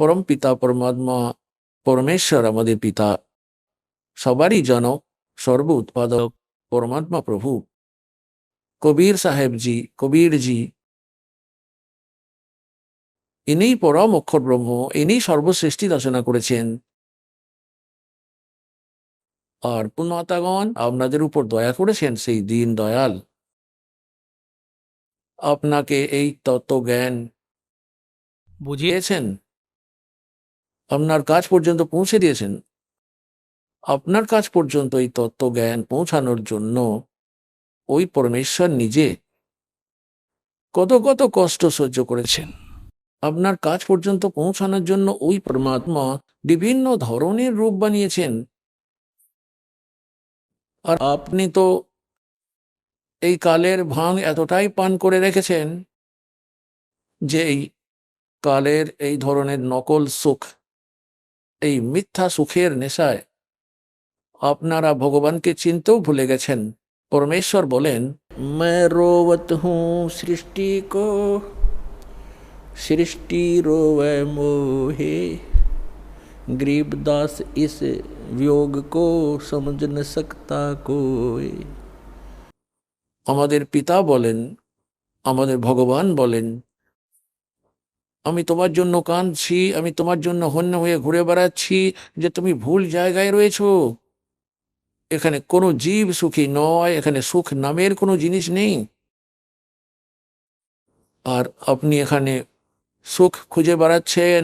পরম পিতা পরমাত্মা পরমেশ্বর আমাদের পিতা, সবারই জনক, সর্ব উৎপাদক, পরমাত্মা প্রভু। কবির সাহেবজি, কবিরজি। ইনি পরম অক্ষর ব্রহ্ম ইনি সর্বশ্রেষ্ঠী রচনা করেছেন। আর পুণ্যতাগণ আপনাদের উপর দয়া করেছেন সেই দিন দয়াল। আপনাকে এই তত্ত্ব জ্ঞান বুঝিয়েছেন। আপনার কাজ পর্যন্ত পৌঁছে দিয়েছেন। আপনার কাজ পর্যন্ত এই তত্ত্ব জ্ঞান পৌঁছানোর জন্য ওই পরমেশ্বর নিজে কত কত কষ্ট সহ্য করেছেন। আপনার কাজ পর্যন্ত পৌঁছানোর জন্য ওই পরমাত্মা বিভিন্ন ধরনের রূপ বানিয়েছেন। আর আপনি তো এই কালের ভাঙ এতটাই পান করে রেখেছেন যে এই কালের এই ধরনের নকল সুখ এই মিথ্যা সুখের নেশায় আপনারা ভগবানকে চিনতেও ভুলে গেছেন পরমেশ্বর বলেন मैं रोवत हूँ सृष्टि को सृष्टि रोवे मोहे गरीबदास इस वियोग को समझ न सकता कोई আমাদের পিতা বলেন আমাদের ভগবান বলেন আমি তোমার জন্য কাঁদছি, আমি তোমার জন্য হন্য হয়ে ঘুরে বেড়াচ্ছি যে তুমি ভুল জায়গায় রয়েছো। এখানে কোনো জীব সুখী নয়, এখানে সুখ নামের কোনো জিনিস নেই। আর আপনি এখানে সুখ খুঁজে বেড়াচ্ছেন,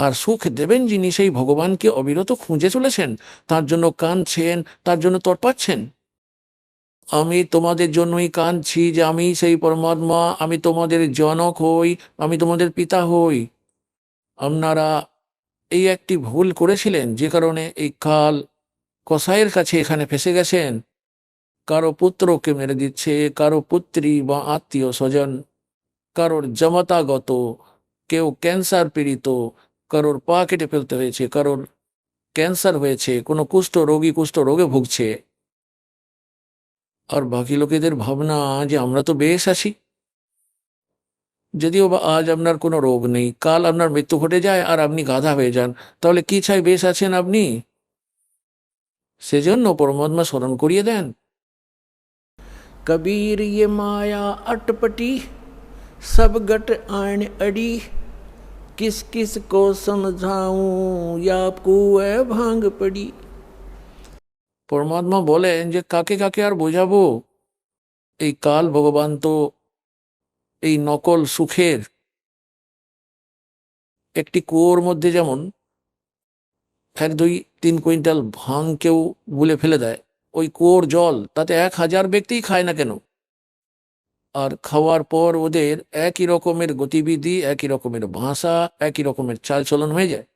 আর সুখ দেবেন যিনি সেই ভগবানকে অবিরত খুঁজে চলেছেন তার জন্য কাঁদছেন, তার জন্য তরপাচ্ছেন আমি তোমাদের জন্যই কাঁদছি যে আমি সেই পরমাত্মা, আমি তোমাদের জনক হই, আমি তোমাদের পিতা হই। আপনারা এই একটি ভুল করেছিলেন, যে কারণে এই কাল কসাইয়ের কাছে এখানে ফেসে গেছেন। কারও পুত্রকে মেরে দিচ্ছে, কারও পুত্রী বা আত্মীয় স্বজন, কারোর জমাতাগত, কেউ ক্যান্সার পীড়িত, কারোর পা কেটে ফেলতে হয়েছে, কারোর ক্যান্সার হয়েছে, কোনো কুষ্ঠ রোগী কুষ্ঠ রোগে ভুগছে। আর বাকি লোকেদের ভাবনা যে আমরা তো বেশ আছি যদিও বা আজ আপনার কোনো রোগ নেই কাল আপনার মৃত্যু ঘটে যায় আর আপনি গাধা হয়ে যান তাহলে কি চাই বেশ আছেন আপনি সেজন্য পরমাত্মা স্মরণ করিয়ে দেন কবির ये माया अटपटी सब गट आन अड़ी किस किस को समझाऊं या कुए भांग पड़ी পরমাত্মা বলেন যে কাকে কাকে আর বোঝাবো? এই কাল ভগবান তো এই নকল সুখের একটি কুয়োর মধ্যে যেমন এক, দুই, তিন কুইন্টাল ভাং কেউ গুলে ফেলে দেয়, ওই কুয়োর জল তাতে এক হাজার ব্যক্তিই খায় না কেন? আর খাওয়ার পর ওদের একই রকমের গতিবিধি, একই রকমের ভাষা, একই রকমের চালচলন হয়ে যায়।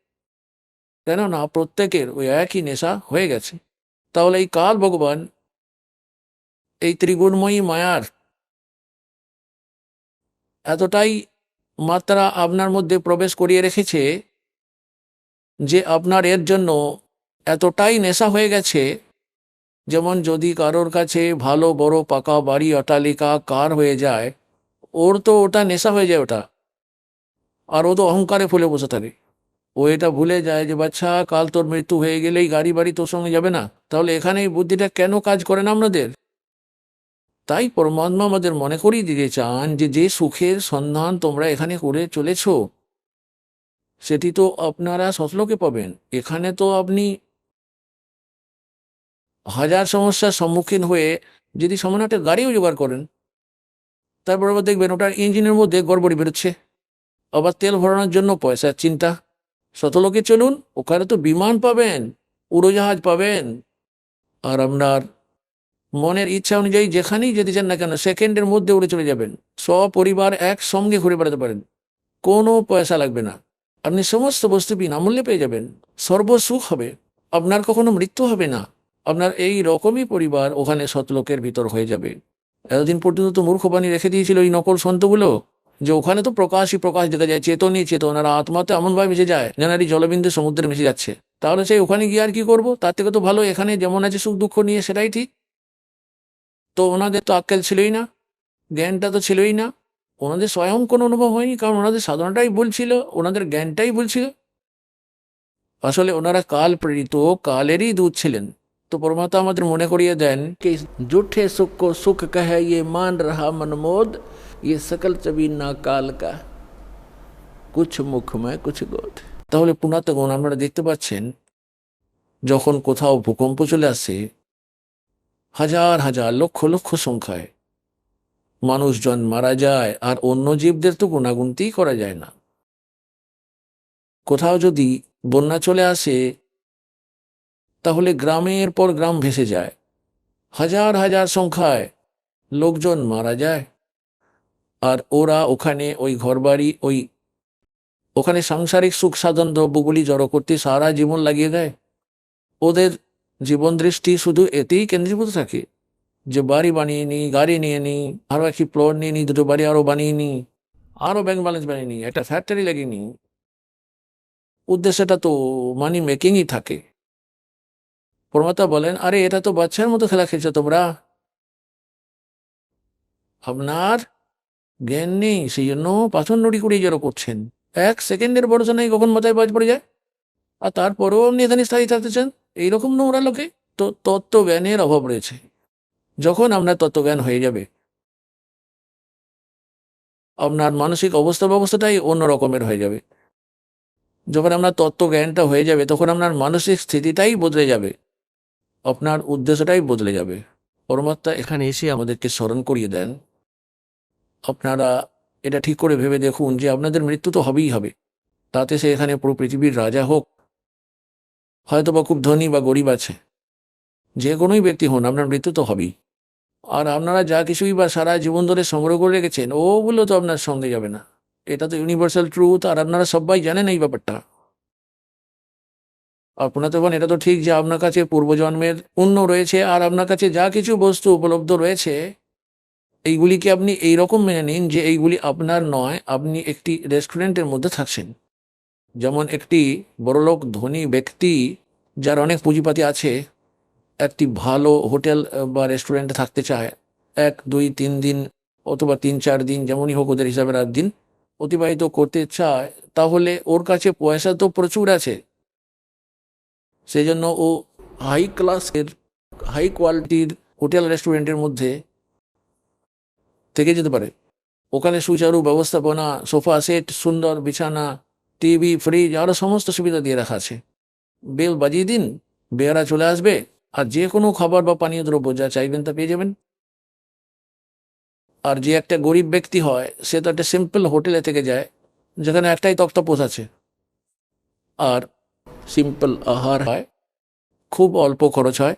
কেননা প্রত্যেকের ওই একই নেশা হয়ে গেছে। তাহলে এই কাল ভগবান, এই ত্রিগুণময়ী মায়ার এতটাই মাত্রা আপনার মধ্যে প্রবেশ করিয়ে রেখেছে যে আপনার এর জন্য এতটাই নেশা হয়ে গেছে। যেমন যদি কারোর কাছে ভালো, বড়, পাকা বাড়ি, অট্টালিকা, কার হয়ে যায়, ওর তো ওটা নেশা হয়ে যায় ওটা। আর ও তো অহংকারে ফুলে বসে থাকে। ও এটা ভুলে যায় যে, বাচ্চা, কাল তোর মৃত্যু হয়ে গেলেই গাড়ি বাড়ি তোর সঙ্গে যাবে না। তাহলে এখানে এই বুদ্ধিটা কেন কাজ করে না আপনাদের তাই পরমাত্মা আমাদের মনে করিয়ে দিতে চান যে যে সুখের সন্ধান তোমরা এখানে করে চলেছ, সেটি তো আপনারা সতলোকে পাবেন। এখানে তো আপনি হাজার সমস্যার সম্মুখীন হয়ে যদি সামান্য একটা গাড়িও জোগাড় করেন, তারপর আবার দেখবেন ওটার ইঞ্জিনের মধ্যে গড়বড়ি বেরোচ্ছে। আবার তেল ভরানোর জন্য পয়সার চিন্তা। শতলোকে চলুন, ওখানে তো বিমান পাবেন, উড়োজাহাজ পাবেন। আর আপনার মনের ইচ্ছা অনুযায়ী যেখানেই যেতে চান না কেন, সেকেন্ডের মধ্যে উড়ে চলে যাবেন। সপরিবার একসঙ্গে ঘুরে বেড়াতে পারেন। কোনো পয়সা লাগবে না। আপনি সমস্ত বস্তু বিনামূল্যে পেয়ে যাবেন। সর্বসুখ হবে। আপনার কখনো মৃত্যু হবে না। আপনার এই রকমই পরিবার ওখানে সতলোকের ভিতর হয়ে যাবে। এতদিন পর্যন্ত তো মূর্খবাণী রেখে দিয়েছিল এই নকল সন্তগুলো। যে ওখানে তো প্রকাশই প্রকাশ দেখা যায়, চেতনই চেতনারা আত্মা তো এমনভাবে মিশে যায়, যেন জলবিন্দু সমুদ্রে মিশে যাচ্ছে। তাহলে সেই ওখানে গিয়ে আর কি করব? তার থেকে তো ভালো, এখানে যেমন আছে সুখ দুঃখ নিয়ে, সেটাই ঠিক। তো ওনাদের তো আক্কেল ছিলই না, জ্ঞানটা তো ছিলই না। ওনাদের স্বয়ং কোনো অনুভব হয়নি, কারণ ওনাদের সাধনাটাই বলছিল ওনাদের জ্ঞানটাই বলছিল আসলে ওনারা কাল প্রেরিত, কালেরই দূত ছিলেন। তো পরমাতা আমাদের মনে করিয়ে দেন, কি জুঠে সুখ সুখ কহে ইয়ে মান রাহা মনমোদ ये सकल चबी ना काल का কুছ মুখ में কুছ গোদ তাহলে পুনাতগণ আপনারা দেখতে পাচ্ছেন যখন কোথাও ভূকম্প চলে আসে হাজার হাজার লক্ষ লক্ষ সংখ্যায় মানুষজন মারা যায় আর অন্য জীবদের তো গুণাগুনতেই করা যায় না কোথাও যদি বন্যা চলে আসে তাহলে গ্রামের পর গ্রাম ভেসে যায় হাজার হাজার সংখ্যায় লোকজন মারা যায় আর ওরা ওখানে ওই ঘরবাড়ি, ওই ওখানে সাংসারিক সুখ সাধন দ্রব্যগুলি জড়ো করতে সারা জীবন লাগিয়ে দেয়। ওদের জীবন দৃষ্টি শুধু এতেই কেন্দ্রীভূত থাকে যে বাড়ি বানিয়ে নিই, গাড়ি নিয়ে নিই আরও একটি প্লট নিয়ে নিই, দুটো বাড়ি আরও বানিয়ে নিই আরও ব্যাংক ব্যালেন্স বানিয়ে নিই, একটা ফ্যাক্টরি লাগিয়ে নিই। উদ্দেশ্যটা তো মানি মেকিংই থাকে। প্রমাতা বলেন, আরে, এটা তো বাচ্চার মতো খেলা খেলছো তোমরা। আপনার জ্ঞান নেই সেই জন্য পাথর নড়ি করে জড়ো করছেন। এক সেকেন্ডের ভরসা নেই কখন মাথায় বাজ পড়ে যায়? আর তারপরেও আপনি এখানে স্থায়ী থাকতে চান? এইরকম নোংরা লোকে? তো তত্ত্বজ্ঞানের অভাব রয়েছে। যখন আপনার তত্ত্বজ্ঞান হয়ে যাবে। আপনার মানসিক অবস্থা ব্যবস্থাটাই অন্য রকমের হয়ে যাবে। যখন আপনার তত্ত্বজ্ঞানটা হয়ে যাবে, তখন আপনার মানসিক স্থিতিটাই বদলে যাবে। আপনার উদ্দেশ্যটাই বদলে যাবে। পরমাত্মা এখানে এসে আমাদেরকে স্মরণ করিয়ে দেন। আপনারা এটা ঠিক করে ভেবে দেখুন যে আপনাদের মৃত্যু তো হবেই হবে। তাতে সে এখানে পুরো পৃথিবীর রাজা হোক হয়তো বা খুব ধনী বা গরিব আছে। যে কোনোই ব্যক্তি হন, আপনার মৃত্যু তো হবেই। আর আপনারা যা কিছুই বা সারা জীবন ধরে সংগ্রহ করে রেখেছেন ওগুলো তো আপনার সঙ্গে যাবে না। এটা তো ইউনিভার্সাল ট্রুথ আর আপনারা সবাই জানেন এই ব্যাপারটা। আপনার তো এটা তো ঠিক যে আপনার কাছে পূর্বজন্মের পুণ্য রয়েছে, আর আপনার কাছে যা কিছু বস্তু উপলব্ধ রয়েছে এইগুলিকে আপনি এই রকম মেনে নিন যে এইগুলি আপনার নয়, আপনি একটি রেস্টুরেন্টের মধ্যে থাকছেন। যেমন একটি বড়লোক ধনী ব্যক্তি যার অনেক পুঁজিপাতি আছে, একটি ভালো হোটেল বা রেস্টুরেন্টে থাকতে চায়, এক, দুই, তিন দিন অথবা তিন, চার দিন, যেমনই হোক ওদের হিসাবে রাত দিন অতিবাহিত করতে চায়, তাহলে ওর কাছে পয়সা তো প্রচুর আছে। সেই জন্য ও হাই ক্লাসের হাই কোয়ালিটির হোটেল, রেস্টুরেন্টের মধ্যে থেকে যেতে পারে। ওখানে সুচারু ব্যবস্থাপনা, সোফা সেট, সুন্দর বিছানা, টিভি, ফ্রিজ আরও সমস্ত সুবিধা দিয়ে রাখা আছে। বেল বাজিয়ে দিন, বেয়ারা চলে আসবে, আর যে কোনো খাবার বা পানীয় দ্রব্য যা চাইবেন তা পেয়ে যাবেন। আর যে একটা গরিব ব্যক্তি হয়, সে তো একটা সিম্পল হোটেলে থেকে যায়, যেখানে একটাই তক্তপোষ আছে। আর সিম্পল আহার হয়, খুব অল্প খরচ হয়,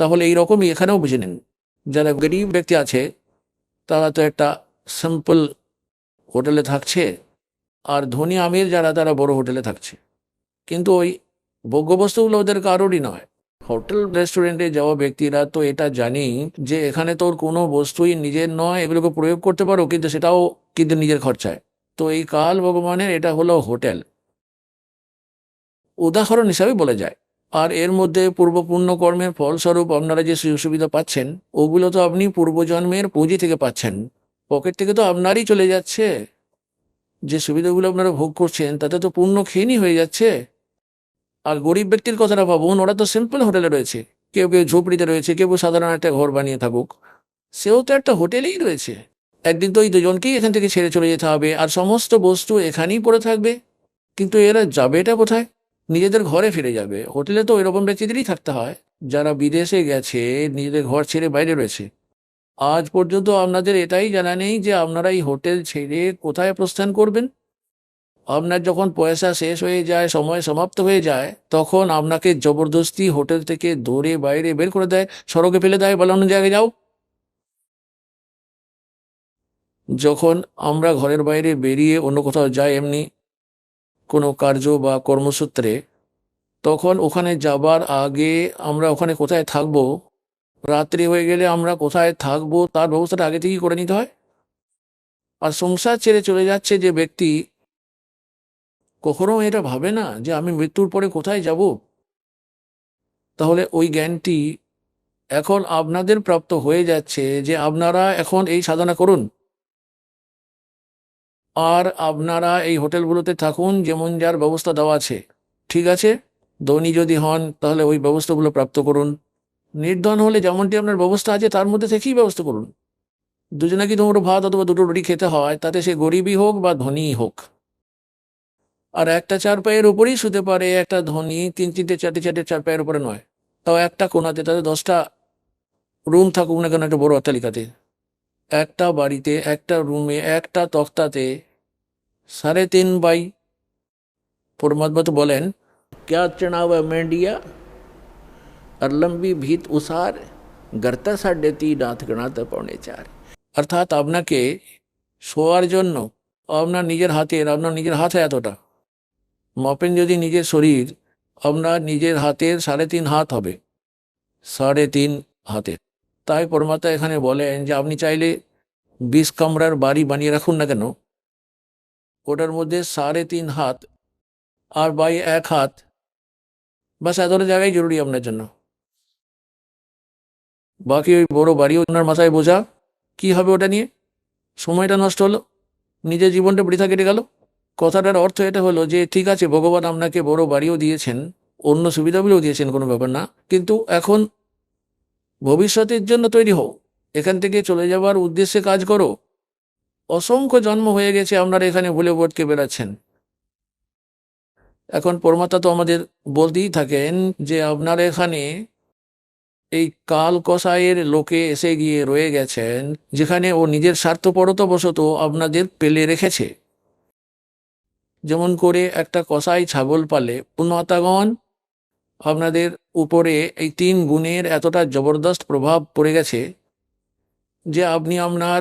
তাহলে এই রকমই এখানেও বুঝে নিন। যারা গরিব ব্যক্তি আছে তারা তো একটা সিম্পল হোটেলে থাকছে, আর ধনী আমির যারা, তারা বড় হোটেলে থাকছে। কিন্তু ওই ভোগ্যবস্তুগুলো ওদের কারোরই নয়। হোটেল, রেস্টুরেন্টে যাওয়া ব্যক্তিরা তো এটা জানি যে এখানে তোর কোনো বস্তুই নিজের নয়, এগুলোকে প্রয়োগ করতে পারো, কিন্তু সেটাও কিন্তু নিজের খরচায়। তো এই কাল ভগবানের এটা হলো হোটেল। উদাহরণ হিসাবে বলে যায় আর এর মধ্যে পূর্বপূর্ণ কর্মের ফলস্বরূপ আপনারা যে সুযোগ সুবিধা পাচ্ছেন, ওগুলো তো আপনি পূর্বজন্মের পুঁজি থেকে পাচ্ছেন। পকেট থেকে তো আপনারই চলে যাচ্ছে। যে সুবিধাগুলো আপনারা ভোগ করছেন, তাতে তো পূর্ণ খেয়েনি হয়ে যাচ্ছে। আর গরিব ব্যক্তির কথাটা ভাবুন, ওরা তো সিম্পল হোটেলে রয়েছে। কেউ কেউ ঝুপড়িতে রয়েছে কেউ সাধারণ একটা ঘর বানিয়ে থাকুক। সেও তো একটা হোটেলেই রয়েছে। একদিন তো এই দুজনকেই এখান থেকে ছেড়ে চলে যেতে হবে, আর সমস্ত বস্তু এখানেই পড়ে থাকবে। কিন্তু এরা যাবেটা কোথায়? নিজেদের ঘরে ফিরে যাবে। হোটেলে তো এরকম ব্যক্তিদেরই থাকতে হয়। যারা বিদেশে গেছে, নিজেদের ঘর ছেড়ে বাইরে রয়েছে। আজ পর্যন্ত আপনাদের এটাই জানা নেই যে আপনারা এই হোটেল ছেড়ে কোথায় প্রস্থান করবেন? আপনার যখন পয়সা শেষ হয়ে যায়, সময় সমাপ্ত হয়ে যায়, তখন আপনাকে জবরদস্তি হোটেল থেকে দৌড়ে বাইরে বের করে দেয়, সড়কে ফেলে দেয়, বলে অন্য জায়গায় যাও। যখন আমরা ঘরের বাইরে বেরিয়ে অন্য কোথাও যাই, এমনি কোনো কার্য বা কর্মসূত্রে, তখন ওখানে যাবার আগে আমরা ওখানে কোথায় থাকব? রাত্রি হয়ে গেলে আমরা কোথায় থাকব? তার ব্যবস্থাটা আগে থেকেই করে নিতে হয়। আর সংসার ছেড়ে চলে যাচ্ছে যে ব্যক্তি, কখনো এটা ভাবে না যে আমি মৃত্যুর পরে কোথায় যাব? তাহলে ওই জ্ঞানটি এখন আপনাদের প্রাপ্ত হয়ে যাচ্ছে যে আপনারা এখন এই সাধনা করুন। আর আপনারা এই হোটেলগুলোতে থাকুন যেমন যার ব্যবস্থা দেওয়া আছে। ঠিক আছে? ধনী যদি হন, তাহলে ওই ব্যবস্থাগুলো প্রাপ্ত করুন। নির্ধন হলে যেমনটি আপনার ব্যবস্থা আছে, তার মধ্যে থেকেই ব্যবস্থা করুন। দুজনে কি দুটো ভাত অথবা দুটো রুটি খেতে হয়? তাতে সে গরিবই হোক বা ধনীই হোক। আর একটা চার পায়ের উপরেই শুতে পারে, একটা ধনী তিন তিনটে চারটে চারটে চার পায়ের উপরে নয়। তাও একটা কোনাতে, তাতে দশটা রুম থাকুক না কেন, একটা বড় অট্টালিকাতে। একটা বাড়িতে একটা রুমে একটা তক্তাতে সাড়ে তিন বাই পরমাত্মা তো বলেন क्या चढ़ावा मेंडिया और लंबी भीत उसार গর্তা সাড়ে তিন রাত গণাতে পৌনে চার অর্থাৎ আপনাকে শোয়ার জন্য আপনার নিজের হাতের আপনার নিজের হাতে এতটা মাপেন যদি নিজের শরীর আপনার নিজের হাতের সাড়ে তিন হাত হবে সাড়ে তিন হাতের তাই পরমাত্মা এখানে বলেন যে আপনি চাইলে বিশ কামরার বাড়ি বানিয়ে রাখুন না কেন? ওটার মধ্যে সাড়ে তিন হাত আর বাই এক হাত বাস এতটা জায়গায় জরুরি আপনার জন্য। বাকি ওই বড় বাড়িও ওনার মাথায় বোঝা কি হবে ওটা নিয়ে? সময়টা নষ্ট হলো, নিজের জীবনটা বৃথা কেটে গেল। কথাটার অর্থ এটা হলো যে ঠিক আছে, ভগবান আপনাকে বড় বাড়িও দিয়েছেন, অন্য সুবিধাগুলোও দিয়েছেন কোনো ব্যাপার না, কিন্তু এখন ভবিষ্যতের জন্য তৈরি হও। এখান থেকে চলে যাবার উদ্দেশ্যে কাজ করো। অসংখ্য জন্ম হয়ে গেছে, আপনারা এখানে ভুলে ভটকে বেড়াচ্ছেন। এখন পরমাতা তো আমাদের বলতেই থাকেন যে আপনারা এখানে এই কাল কষায়ের লোকে এসে গিয়ে রয়ে গেছেন, যেখানে ও নিজের স্বার্থপরতা বশত আপনাদের পেলে রেখেছে। যেমন করে একটা কষাই ছাগল পালে উন্নতাগণ আপনাদের উপরে এই তিন গুণের এতটা জবরদস্ত প্রভাব পড়ে গেছে যে আপনি আপনার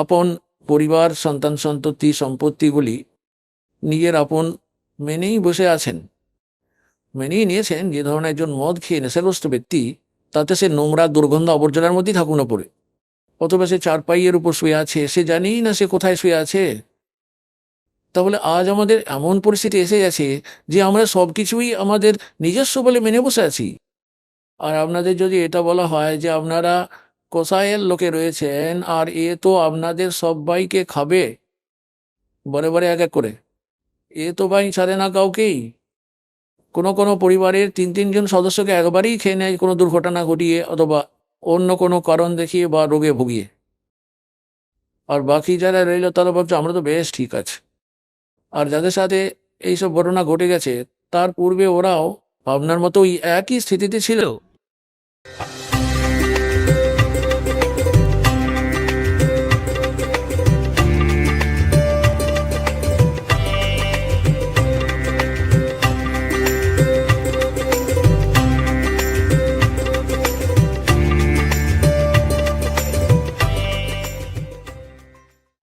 আপন পরিবার, সন্তান সন্ততি, সম্পত্তিগুলি নিজের আপন মেনেই বসে আছেন। মেনেই নিয়েছেন যে ধরনের একজন মদ খেয়ে নেশাগ্রস্ত ব্যক্তি, তাতে সে নোংরা, দুর্গন্ধ, আবর্জনার মধ্যেই থাকুক না পড়ে অথবা সে চার পাইয়ের উপর শুয়ে আছে, সে জানেই না সে কোথায় শুয়ে আছে। তাহলে আজ আমাদের এমন পরিস্থিতি এসে গেছে যে আমরা সব কিছুই আমাদের নিজস্ব বলে মেনে বসে আছি। আর আপনাদের যদি এটা বলা হয় যে আপনারা কোসায়ের লোকে রয়েছেন, আর এ তো আপনাদের সবাইকে খাবে, বরে বরে এক এক করে। এ তো ভাই ছাড়ে না কাউকেই। কোনো কোনো পরিবারের তিন তিনজন সদস্যকে একবারেই খেয়ে নেয় কোনো দুর্ঘটনা ঘটিয়ে, অথবা অন্য কোনো কারণ দেখিয়ে বা রোগে ভুগিয়ে। আর বাকি যারা রইল তারা ভাবছে, আমরা তো বেশ ঠিক আছে। আর যাদের সাথে এইসব ঘটনা ঘটে গেছে, তার পূর্বে ওরাও ভাবনার মতো ওই একই স্থিতিতে ছিল।